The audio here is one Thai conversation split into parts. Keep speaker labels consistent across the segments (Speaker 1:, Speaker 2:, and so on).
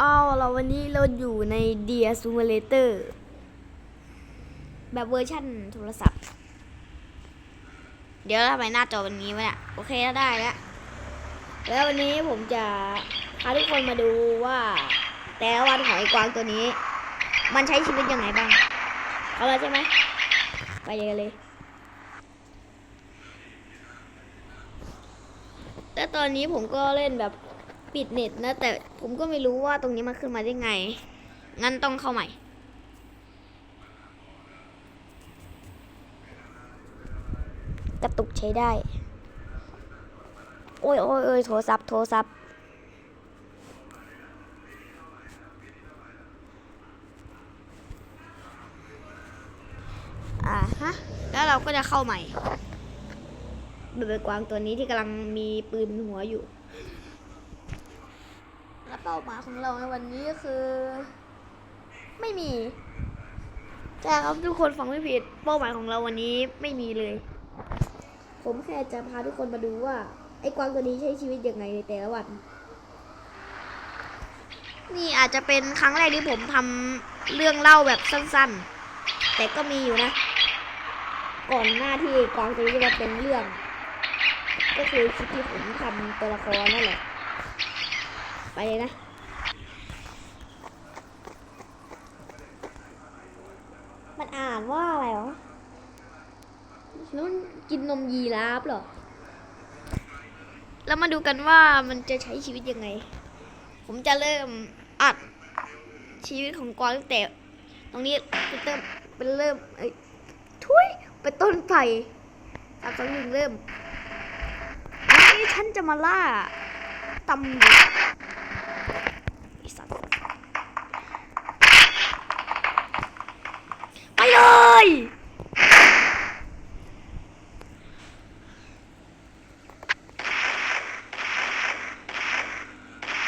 Speaker 1: เอาวเราวันนี้เราอยู่ใน Dear Simulator แบบเวอร์ชั่นโทรศัพท์ เดี๋ยวทำไมหน้าจอเป็นงี้วะเนี่ยโอเคแล้วได้แล้วแล้ววันนี้ผมจะพาทุกคนมาดูว่าแต่ละวันของไอ้กวางตัวนี้ มันใช้ชีวิตยังไงบ้างเอาล้วใช่ไหมไปเลยเลยแล้วตอนนี้ผมก็เล่นแบบ ปิดเน็ตนะ แต่ผมก็ไม่รู้ว่าตรงนี้มันขึ้นมาได้ไง งั้นต้องเข้าใหม่ กระตุกใช้ได้ โอ้ยโอ้ยโอ้ยโทรศัพท์โทรศัพท์อ่าฮะ แล้วเราก็จะเข้าใหม่เบเบกวางตัวนี้ที่กำลังมีปืนหัวอยู่ เป้าหมายของเราในวันนี้ก็คือ ไม่มีใช่ครับทุกคนฟังไม่ผิด เป้าหมายของเราวันนี้ไม่มีเลย ผมแค่จะพาทุกคนมาดูว่า ไอ้กวางตัวนี้ใช้ชีวิตยังไงในแต่ละวัน นี่อาจจะเป็นครั้งแรกที่ผมทำเรื่องเล่าแบบสั้นๆ แต่ก็มีอยู่นะ ก่อนหน้าที่กวางตัวนี้จะมาเป็นเรื่อง ก็คือคลิปที่ผมทำตัวละครนั่นแหละ ไปเลยนะมันอ่านว่าอะไรวะแล้วมันกินนมยีราฟเหรอ แล้วมาดูกันว่ามันจะใช้ชีวิตยังไง ผมจะเริ่มอัดชีวิตของกวางตั้งแต่ ตรงนี้เป็นเริ่มเป็นเริ่มเอ้ยทุยเป็นต้นไผ่สามสองหนึ่งเริ่มวันนี้ฉันจะมาล่าตำรวจไอ้สัตว์ไป เลย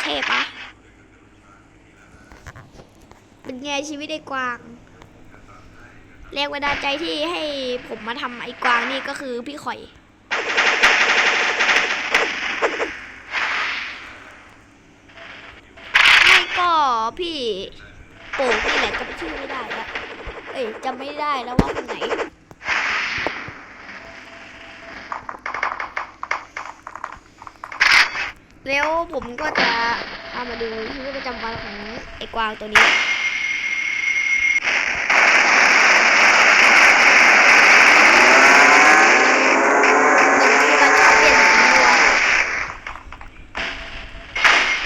Speaker 1: เทปะเป็นไงชีวิตไอ้กวางแรงบันดาลใจที่ให้ผมมาทำไอ้กวางนี่ก็คือพี่ข่อย ไม่ก็พี่โป่งนี่แหละจำชื่อไม่ได้แล้ว อ้ยจำไม่ได้แล้วว่าคนไหนแล้วผมก็จะพามาดูชีวิตประจำวันของไอ้กวางตัวนี้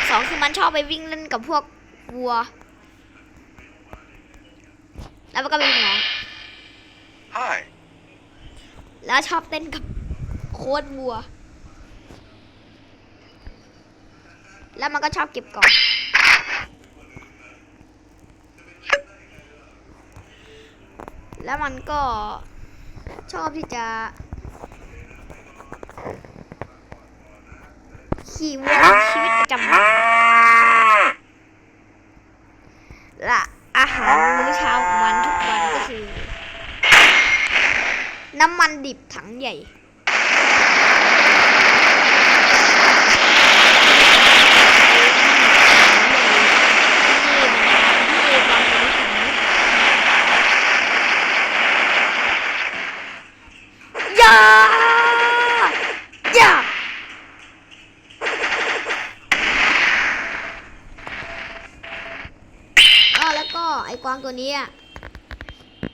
Speaker 1: สองคือมันชอบไปวิ่งเล่นกับพวกวัว แล้วมันก็เป็นน้อง
Speaker 2: Hi.
Speaker 1: แล้วชอบเต้นกับโค้ดวัว แล้วมันก็ชอบเก็บกล่องแล้วมันก็ชอบที่จะขี่วัวชีวิตประจำวันและอาหาร มื้อเช้าของมันทุกวันก็คือ น้ำมันดิบถังใหญ่ อย่า อย่า อ้อแล้วก็ไอ้กวาง ตัวนี้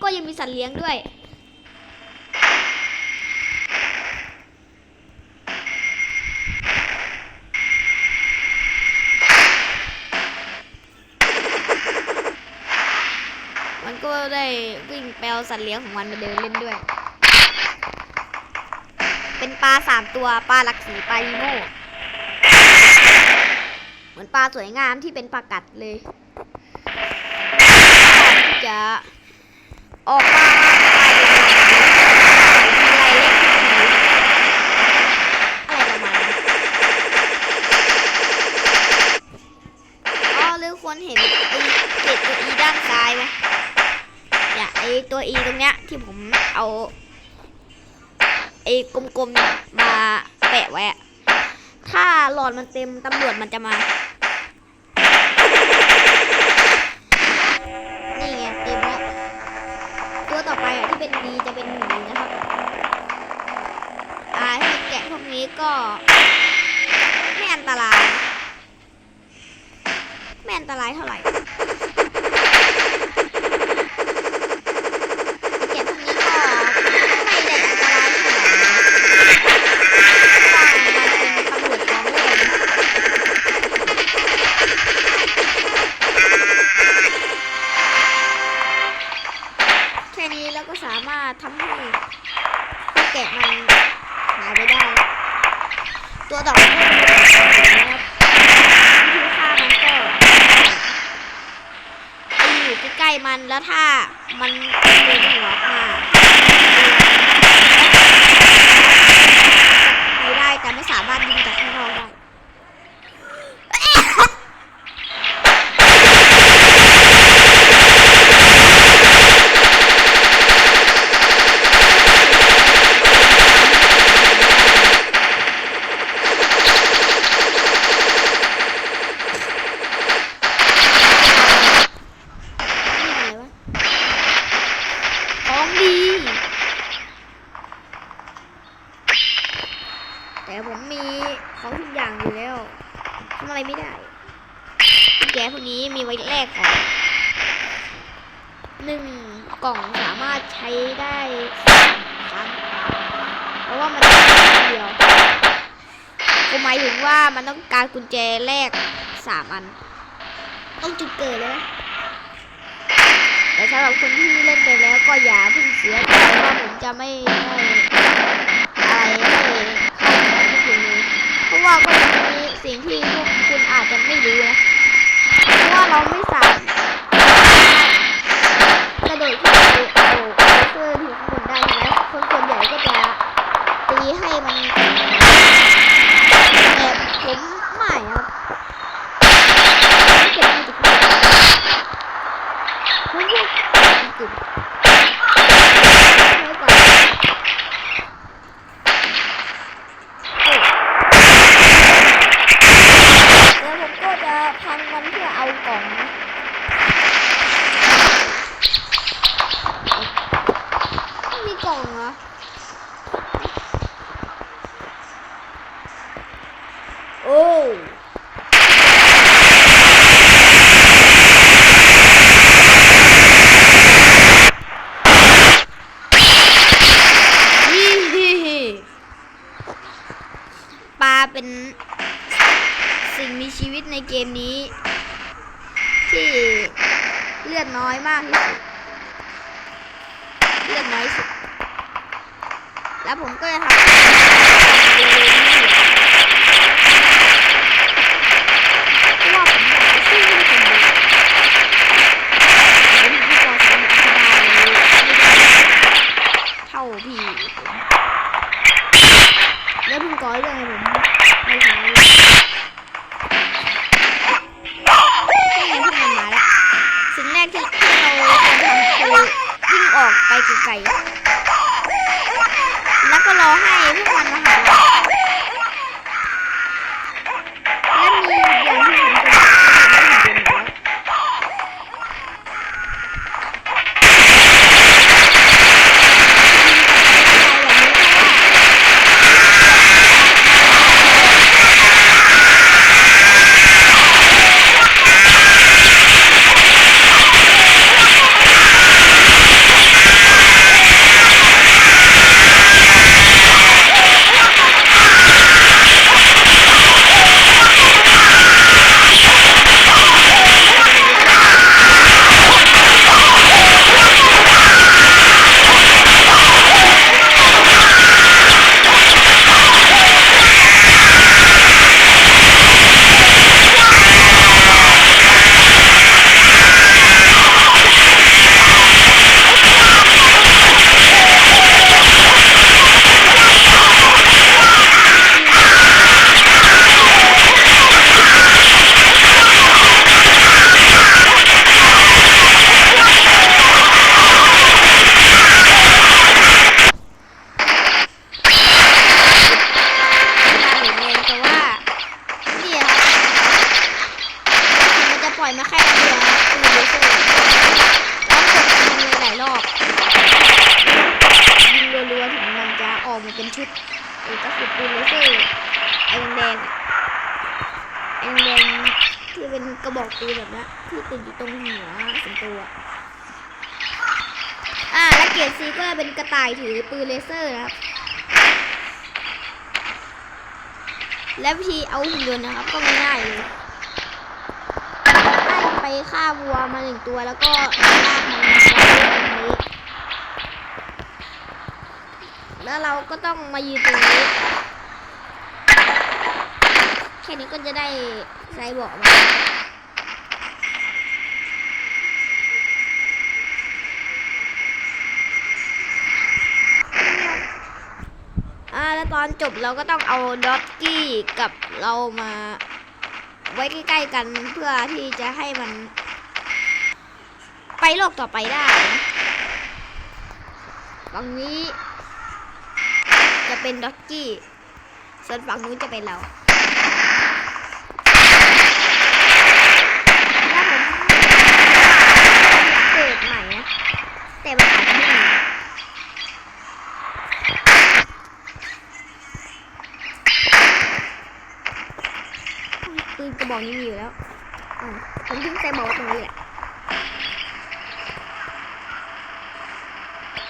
Speaker 1: ก็ยังมีสัตว์เลี้ยงด้วย มันก็ได้วิ่งแปลสัตว์เลี้ยงของมันมาเดินเล่นด้วย เป็นปลาสามตัวปลาหลักสีปลายีโม่เหมือนปลาสวยงามที่เป็นปลากัดเลย จะ ออกมาอะไรเล็กอะไรประมาณนั้นอ๋อหรือควรเห็นไอ้เกล็ดตัวอีด้านซ้ายไหมเนี่ยไอ้ตัวอีตรงเนี้ยที่ผมเอาไอ้กลมๆมาแปะไว้ ถ้าหลอดมันเต็มตำรวจมันจะมา ไม่อันตราย ไม่อันตรายเท่าไหร่ ของทุกอย่างอยู่แล้วทำอะไรไม่ได้แกพวกนี้มีไว้แลกของหนึ่งกล่องสามารถใช้ได้สามเพราะว่ามันเดียวกูหมายถึงว่ามันต้องการกุญแจแรกสามอัน ต้องจุดเกิดเลยนะแต่สำหรับคนที่เล่นไปแล้วก็อย่าเพิ่งเสียใจว่าผมจะไม่ให้อะไรให้ ว่าก็จะมีสิ่งที่คุณอาจจะ แล้วผมก็จะทำ เป็นกระบอกปืนแบบนั้ที่ติดอยู่ตรงหัวสิงโตอะอ่าและเกียรดซีก็เป็นกระต่ายถือปืนเลเซอร์นะครับ และวิธีเอาหุ่นยนต์นะครับ ก็ง่ายเลยให้ไปฆ่าวัวมาหนึ่งตัวแล้วก็ลากมันไว้ตรงนี้ แล้วเราก็ต้องมายืนตรงนี้แค่นี้ก็จะได้ไซบอร์กมา อ่าแล้ว ตอนจบเราก็ต้องเอาด็อทกี้กับเรามาไว้ใกล้ๆกันเพื่อที่จะให้มัน ไปโลกต่อไปได้ฝั่งนี้จะเป็นด็อกกี้ ส่วนฝั่งนู้นจะเป็นเราแล้วผมอยากเกิดใหม่นะแต่มันอาจจะไม่มีปืน กระบอกนี้มีอยู่แล้วอ่าผมทิ้งใส่บอกตรงนี้แหละ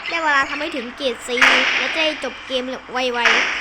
Speaker 1: ได้เวลาทำให้ถึงเกรดซีแล้วจะจบเกมแบบไวๆ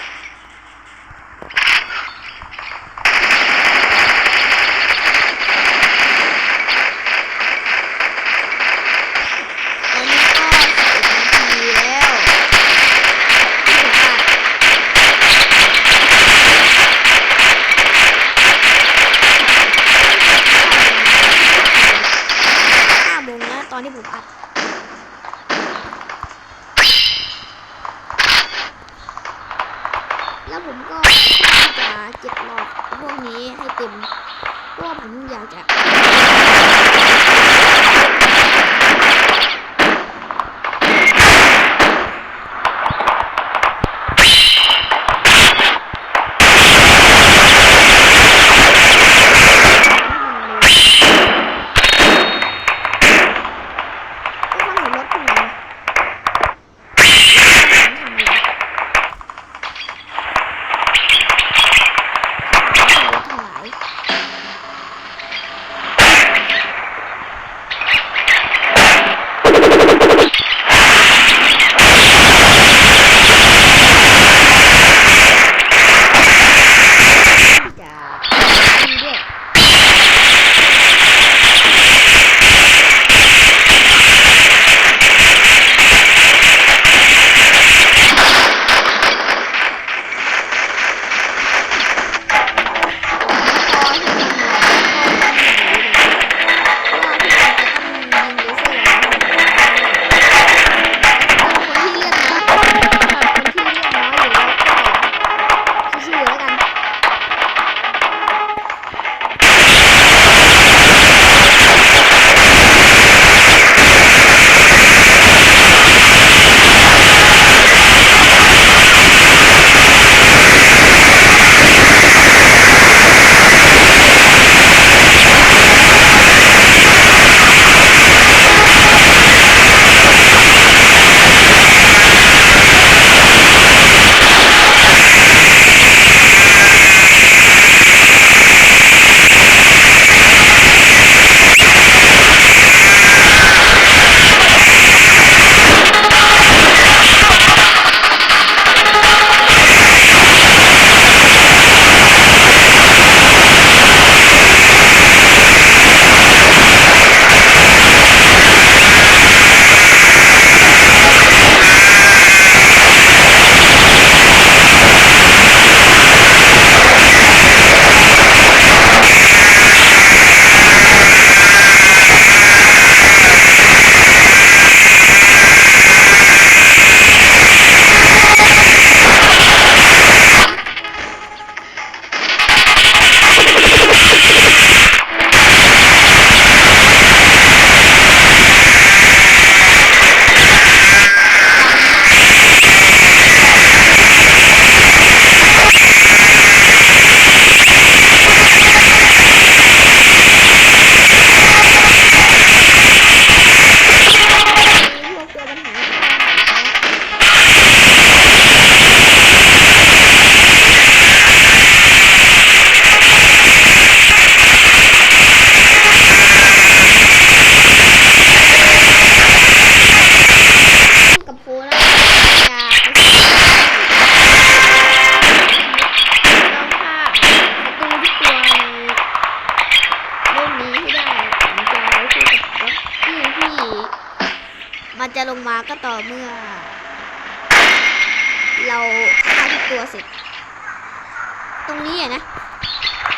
Speaker 1: ตรงนี้อะนะ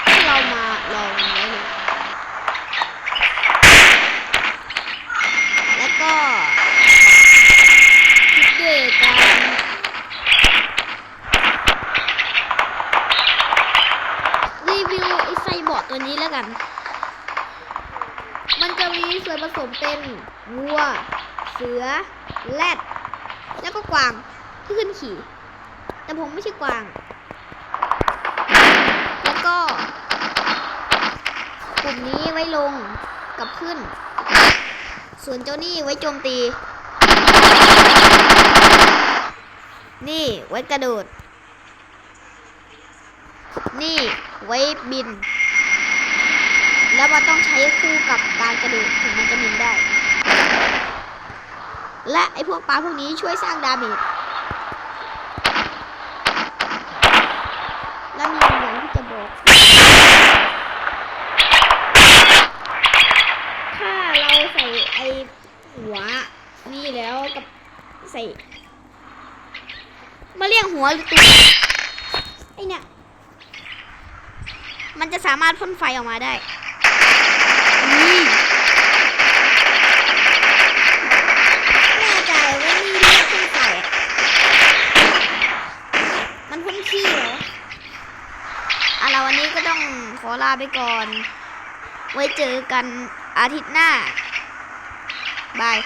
Speaker 1: ที่เรามาลองไว้เลยแล้วก็คิดด้วยการรีวิวไอ้ไซบอร์ดตัวนี้แล้วกัน มันจะมีส่วนผสมเป็นวัว เสือ แรดแล้วก็กวางที่ขึ้นขี่ แต่ผมไม่ใช่กวาง แล้วก็ กลุ่มนี้ไว้ลงกับขึ้น ส่วนเจ้านี่ไว้โจมตี นี่ไว้กระโดด นี่ไว้บิน แล้วมันต้องใช้คู่กับการกระโดดถึงมันจะบินได้ และไอพวกปลาพวกนี้ช่วยสร้างดาเมจ และมีอย่างที่จะบอก ถ้าเรา ใส่ไอหัว นี่แล้วกับใส่ มาเรียกหัวหรือตัวไอเนี่ย มันจะสามารถพ่นไฟออกมาได้นี่แน่ใจว่านี่เรียกพ่นไฟมันพ่นขี้เหรออะเราวันนี้ก็ต้องขอลาไปก่อน ไว้เจอกันอาทิตย์หน้า บาย